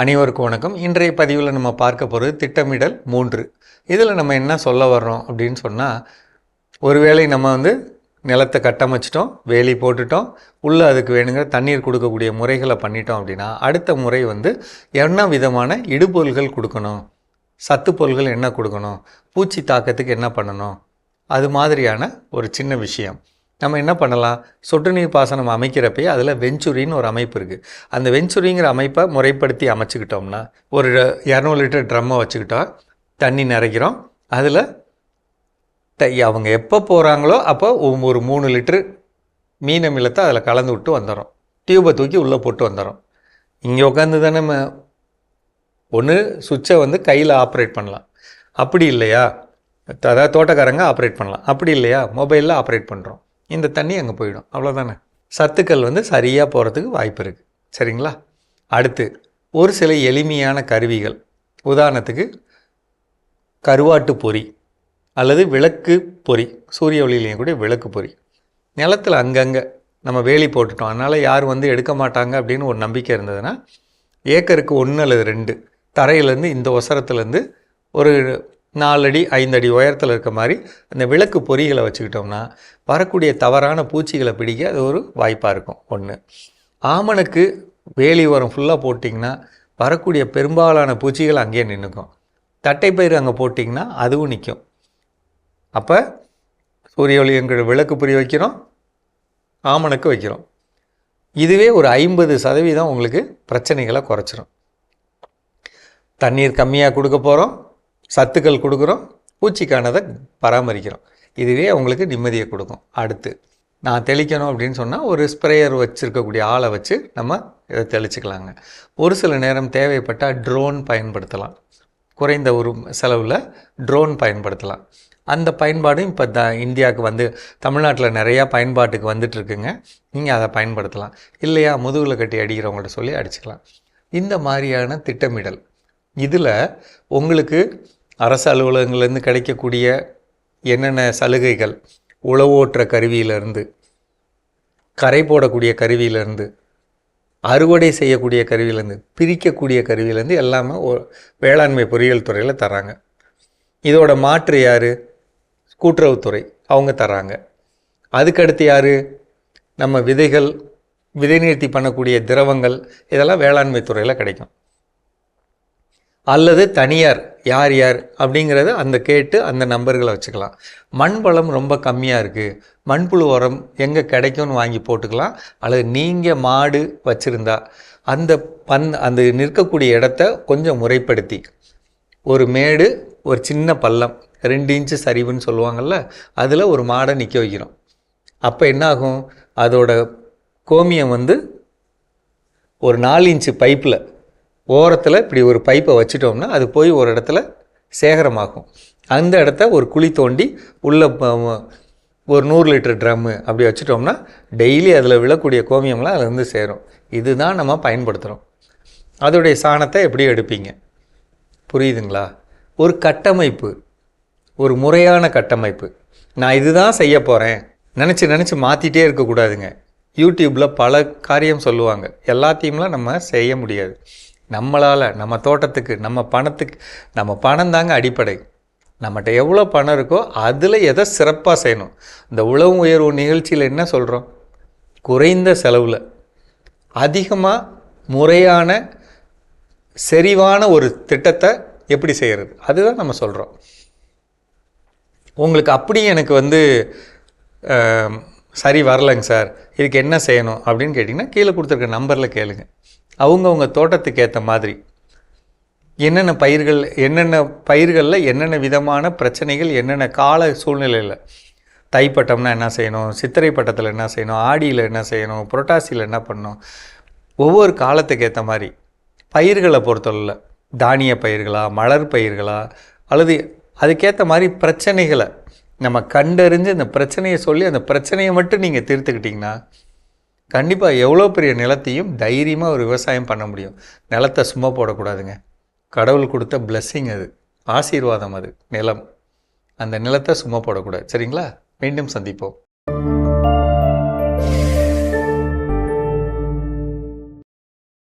அனைவருக்கும் வணக்கம். இன்றைய பதிவில் நம்ம பார்க்க போகிறது திட்டமிடல் மூன்று. இதில் நம்ம என்ன சொல்ல வர்றோம் அப்படின்னு சொன்னால் ஒருவேளை நம்ம வந்து நிலத்தை கட்டமைச்சிட்டோம் வேலி போட்டுட்டோம் உள்ளே அதுக்கு வேணுங்கிற தண்ணீர் கொடுக்கக்கூடிய முறைகளை பண்ணிட்டோம் அப்படின்னா அடுத்த முறை வந்து என்ன விதமான இடுபொருள்கள் கொடுக்கணும் சத்து பொருள்கள் என்ன கொடுக்கணும் பூச்சி தாக்கத்துக்கு என்ன பண்ணணும் அது மாதிரியான ஒரு சின்ன விஷயம். நம்ம என்ன பண்ணலாம்? சொட்டு நீர் பாசனம் அமைக்கிறப்பயே அதில் வெஞ்சுரின்னு ஒரு அமைப்பு இருக்குது அந்த வெஞ்சுரிங்கிற அமைப்பை முறைப்படுத்தி அமைச்சுக்கிட்டோம்னா ஒரு இரநூறு லிட்டர் ட்ரம்மை வச்சுக்கிட்டா தண்ணி நிறைக்கிறோம் அதில் த அவங்க எப்போ போகிறாங்களோ அப்போ ஒரு மூணு லிட்டரு மீன் மிளத்தை அதில் கலந்து விட்டு வந்துடும் டியூபை தூக்கி உள்ளே போட்டு வந்துடும் இங்கே உட்காந்து தானே நம்ம ஒன்று சுவிட்சை வந்து கையில் ஆப்ரேட் பண்ணலாம். அப்படி இல்லையா? அதாவது தோட்டக்காரங்க ஆப்ரேட் பண்ணலாம். அப்படி இல்லையா? மொபைலில் ஆப்ரேட் பண்ணுறோம் இந்த தண்ணி அங்கே போயிடும். அவ்வளோதானே சத்துக்கள் வந்து சரியாக போகிறதுக்கு வாய்ப்பு இருக்குது சரிங்களா? அடுத்து ஒரு சில எளிமையான கருவிகள். உதாரணத்துக்கு கருவாட்டு பொறி அல்லது விளக்கு பொறி சூரிய ஒளியிலையும் கூட விளக்கு பொறி நிலத்தில் அங்கங்கே நம்ம வேலி போட்டுட்டோம். அதனால் யார் வந்து எடுக்க மாட்டாங்க அப்படின்னு ஒரு நம்பிக்கை இருந்ததுன்னா ஏக்கருக்கு ஒன்று அல்லது ரெண்டு தரையிலேருந்து இந்த ஒசரத்துலேருந்து ஒரு நாலடி ஐந்தடி உயரத்தில் இருக்க மாதிரி அந்த விளக்கு பொறிகளை வச்சுக்கிட்டோம்னா வரக்கூடிய தவறான பூச்சிகளை பிடிக்க அது ஒரு வாய்ப்பாக இருக்கும். ஒன்று ஆமணக்கு வேலி உரம் ஃபுல்லாக போட்டிங்கன்னா வரக்கூடிய பெரும்பாலான பூச்சிகள் அங்கேயே நின்றுக்கும் தட்டைப்பயிர் அங்கே போட்டிங்கன்னா அதுவும் நிற்கும் அப்போ சூரிய ஒளி எங்கள் விளக்கு பொறி வைக்கிறோம் ஆமணக்கு வைக்கிறோம். இதுவே ஒரு ஐம்பது சதவீதம் உங்களுக்கு பிரச்சனைகளை குறைச்சிரும். தண்ணீர் கம்மியாக கொடுக்க போகிறோம் சத்துக்கள் கொடுக்குறோம் பூச்சிக்கானதை பராமரிக்கிறோம். இதுவே அவங்களுக்கு நிம்மதியை கொடுக்கும். அடுத்து நான் தெளிக்கணும் அப்படின்னு சொன்னால் ஒரு ஸ்ப்ரேயர் வச்சுருக்கக்கூடிய ஆளை வச்சு நம்ம இதை தெளிச்சுக்கலாங்க. ஒரு சில நேரம் தேவைப்பட்டால் ட்ரோன் பயன்படுத்தலாம். குறைந்த ஒரு செலவில் ட்ரோன் பயன்படுத்தலாம். அந்த பயன்பாடும் இப்போ த இந்தியாவுக்கு வந்து தமிழ்நாட்டில் நிறையா பயன்பாட்டுக்கு வந்துட்டுருக்குங்க. நீங்கள் அதை பயன்படுத்தலாம். இல்லையா முதுகில் கட்டி அடிக்கிறவங்கள்ட்ட சொல்லி அடிச்சுக்கலாம். இந்த மாதிரியான திட்டமிடல். இதில் உங்களுக்கு அரசு அலுவலகங்கள்லேருந்து கிடைக்கக்கூடிய என்னென்ன சலுகைகள்? உழவோட்டுற கருவியிலேருந்து கரை போடக்கூடிய கருவியிலேருந்து அறுவடை செய்யக்கூடிய கருவியிலேருந்து பிரிக்கக்கூடிய கருவியிலேருந்து எல்லாமே வேளாண்மை பொறியியல் துறையில் தராங்க இதோட மாற்று யார்? கூட்டுறவுத்துறை அவங்க தராங்க அதுக்கடுத்து யார்? நம்ம விதைகள் விதை நிறுத்தி பண்ணக்கூடிய திரவங்கள் இதெல்லாம் வேளாண்மை துறையில் கிடைக்கும். அல்லது தனியார் யார் யார் அப்படிங்கிறத அந்த கேட்டு அந்த நம்பர்களை வச்சுக்கலாம். மண் வளம் ரொம்ப கம்மியாக இருக்குது மண்புழு உரம் எங்கே கிடைக்கும்னு வாங்கி போட்டுக்கலாம். அல்லது நீங்கள் மாடு வச்சுருந்தா அந்த பந் அந்த நிற்கக்கூடிய இடத்த கொஞ்சம் முறைப்படுத்தி. ஒரு மேடு ஒரு சின்ன பள்ளம் ரெண்டு இன்ச்சு சரிவுன்னு சொல்லுவாங்கள்ல அதில் ஒரு மாடை நிற்க வைக்கிறோம் அப்போ என்னாகும்? அதோட கோமியம் வந்து ஒரு நாலு இன்ச்சு பைப்பில் ஓரத்தில் இப்படி ஒரு பைப்பை வச்சிட்டோம்னா அது போய் ஒரு இடத்துல சேகரமாகும். அந்த இடத்த ஒரு குழி தோண்டி உள்ளே ஒரு நூறு லிட்டர் ட்ரம்மு அப்படி வச்சுட்டோம்னா டெய்லி அதில் விழக்கூடிய கோமியம்லாம் அதில் வந்து சேரும். இதுதான் நம்ம பயன்படுத்துகிறோம் அதோடைய சாணத்தை எப்படி எடுப்பீங்க? புரியுதுங்களா? ஒரு கட்டமைப்பு ஒரு முறையான கட்டமைப்பு. நான் இதுதான் செய்ய போகிறேன் நினச்சி நினச்சி மாற்றிட்டே இருக்கக்கூடாதுங்க. யூடியூப்பில் பல காரியம் சொல்லுவாங்க. எல்லாத்தையும்லாம் நம்ம செய்ய முடியாது. நம்மளால் நம்ம தோட்டத்துக்கு நம்ம பணத்துக்கு நம்ம பணம் தாங்க அடிப்படை. நம்மகிட்ட எவ்வளோ பணம் இருக்கோ அதில் எதை சிறப்பாக செய்யணும். இந்த உழவு உயர்வு நிகழ்ச்சியில் என்ன சொல்கிறோம் குறைந்த செலவில். அதிகமாக முறையான செறிவான ஒரு திட்டத்தை எப்படி செய்கிறது அதுதான் நம்ம சொல்கிறோம் உங்களுக்கு அப்படி எனக்கு வந்து சரி வரலைங்க சார். இதுக்கு என்ன செய்யணும் அப்படின்னு கேட்டிங்கன்னா கீழே கொடுத்துருக்க நம்பரில் கேளுங்கள் அவங்கவுங்க தோட்டத்துக்கு ஏற்ற மாதிரி. என்னென்ன பயிர்கள் என்னென்ன பயிர்களில் என்னென்ன விதமான பிரச்சனைகள் என்னென்ன கால சூழ்நிலையில். தைப்பட்டம்னா என்ன செய்யணும் சித்திரை பட்டத்தில் என்ன செய்யணும் ஆடியில் என்ன செய்யணும் புரட்டாசியில் என்ன பண்ணணும். ஒவ்வொரு காலத்துக்கு ஏற்ற மாதிரி. பயிர்களை பொறுத்தவரையில் தானிய பயிர்களா மலர் பயிர்களா அல்லது அதுக்கேற்ற மாதிரி பிரச்சனைகளை நம்ம கண்டறிஞ்சு அந்த பிரச்சனையை சொல்லி அந்த பிரச்சனையை மட்டும் நீங்கள் தீர்த்துக்கிட்டிங்கன்னா கண்டிப்பாக எவ்வளோ பெரிய நிலத்தையும் தைரியமாக ஒரு விவசாயம் பண்ண முடியும். நிலத்தை சும்மா போடக்கூடாதுங்க. கடவுள் கொடுத்த பிளெஸ்ஸிங் அது. ஆசீர்வாதம் அது. நிலம். அந்த நிலத்தை சும்மா போடக்கூடாது. சரிங்களா? மீண்டும் சந்திப்போம்.